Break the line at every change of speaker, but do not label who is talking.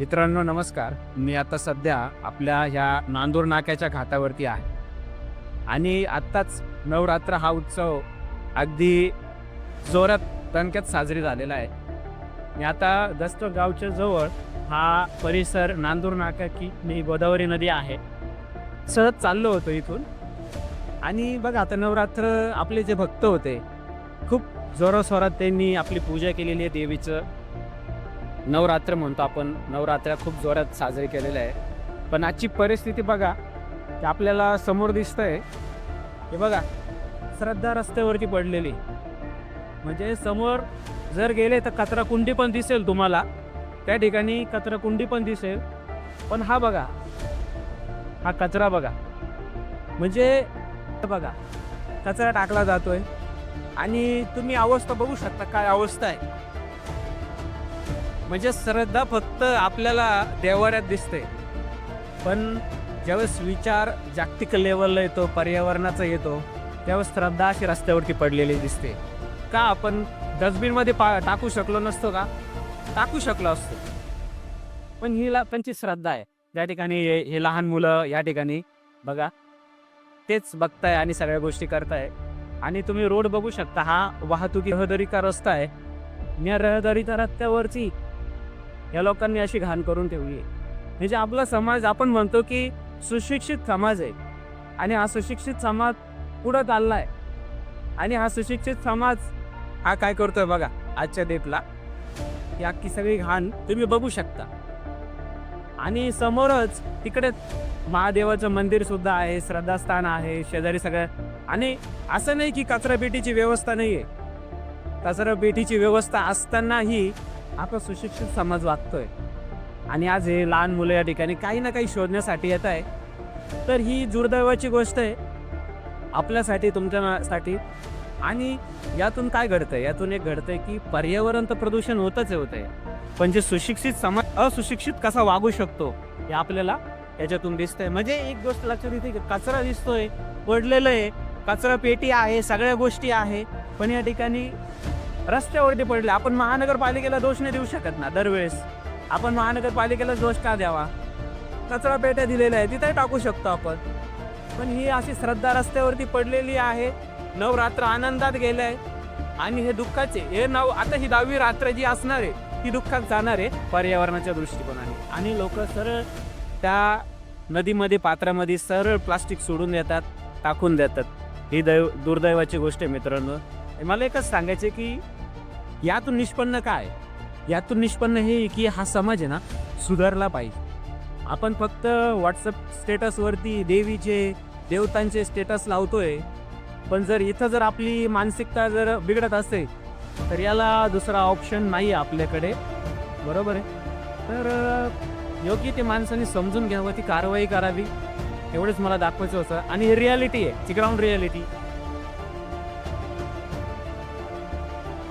मित्रांनो नमस्कार. मी आता सध्या आपल्या ह्या नांदूर नाक्याच्या घाटावरती आहे. आणि आत्ताच नवरात्र हा उत्सव अगदी जोरात तणक्यात साजरी झालेला आहे. मी आता दस्त गावच्या जवळ हा परिसर नांदूर नाका की मी गोदावरी नदी आहे. सहज चाललो होतो इथून. आणि बघा आता नवरात्र आपले जे भक्त होते खूप जोरासोरात त्यांनी आपली पूजा केलेली आहे देवीचं. नवरात्र म्हणतो आपण. नवरात्र खूप जोरात साजरी केलेल्या आहे पण आजची परिस्थिती बघा की आपल्याला समोर दिसतंय. हे बघा श्रद्धा रस्त्यावरती पडलेली. म्हणजे समोर जर गेले तर कचराकुंडी पण दिसेल तुम्हाला. त्या ठिकाणी कचराकुंडी पण दिसेल. पण हा बघा हा कचरा बघा. म्हणजे बघा कचरा टाकला जातोय. आणि तुम्ही अवस्था बघू शकता काय अवस्था आहे. म्हणजे श्रद्धा फक्त आपल्याला देवाऱ्यात दिसते. पण ज्यावेळेस विचार जागतिक लेवलला येतो पर्यावरणाचा येतो त्यावेळेस श्रद्धा अशी रस्त्यावरती पडलेली दिसते. का आपण डस्टबिनमध्ये पा टाकू शकलो नसतो का? टाकू शकलो असतो. पण ही ला त्यांची श्रद्धा आहे. ज्या ठिकाणी हे हे लहान मुलं या ठिकाणी बघा तेच बघताय आणि सगळ्या गोष्टी करताय. आणि तुम्ही रोड बघू शकता हा वाहतुकी रहदारीचा रस्ता आहे. या रहदारीच्या रस्त्यावरची या लोकांनी अशी घाण करून ठेवली आहे. म्हणजे आपला समाज आपण म्हणतो की सुशिक्षित समाज आहे. आणि हा सुशिक्षित समाज पुढं चालला आहे आणि हा सुशिक्षित समाज हा काय करतोय बघा आजच्या डेटला. ही अख्खी सगळी घाण तुम्ही बघू शकता. आणि समोरच तिकडे महादेवाचं मंदिर सुद्धा आहे श्रद्धास्थान आहे शेजारी सगळं. आणि असं नाही की कचरा पेटीची व्यवस्था नाही आहे कचरा पेटीची व्यवस्था असतानाही आता सुशिक्षित समाज वागतोय. आणि आज हे लहान मुलं या ठिकाणी काही ना काही शोधण्यासाठी येत आहे. तर ही दुर्दैवाची गोष्ट आहे. आपल्यासाठी तुमच्यासाठी. आणि यातून काय घडतंय? यातून एक घडतंय की पर्यावरण तर प्रदूषण होतच होत आहे. पण जे सुशिक्षित समाज असुशिक्षित कसा वागू शकतो हे आपल्याला याच्यातून दिसतंय. म्हणजे एक गोष्ट लक्षात येते की कचरा दिसतोय पडलेलं आहे. कचरा पेटी आहे सगळ्या गोष्टी आहे. पण या ठिकाणी रस्त्यावरती पडले. आपण महानगरपालिकेला दोष नाही देऊ शकत ना दरवेळेस. आपण महानगरपालिकेला दोष का द्यावा? कचरा पेट्या दिलेल्या आहे तिथे टाकू शकतो आपण. पण ही अशी श्रद्धा रस्त्यावरती पडलेली आहे. नवरात्र आनंदात गेलंय. आणि हे दुःखाचे हे नव आता ही दहावी रात्र जी असणार आहे ती दुःखात जाणार आहे पर्यावरणाच्या दृष्टिकोनाने. आणि लोक सरळ त्या नदीमध्ये पात्रामध्ये सरळ प्लास्टिक सोडून देतात टाकून देतात. ही दैव दुर्दैवाची गोष्ट आहे मित्रांनो. मला एकच सांगायचं की यातून निष्पन्न काय? यातून निष्पन्न हे की हा समाज आहे ना सुधारला पाहिजे. आपण फक्त व्हॉट्सअप स्टेटसवरती देवीचे देवतांचे स्टेटस लावतोय पण जर इथं जर आपली मानसिकता जर बिघडत असेल तर याला दुसरा ऑप्शन नाही आहे आपल्याकडे. बरोबर आहे? तर योग्य ते माणसाने समजून घ्यावं ती कारवाई करावी. एवढंच मला दाखवायचं होतं. आणि हे रियालिटी आहे ती ग्राउंड रियालिटी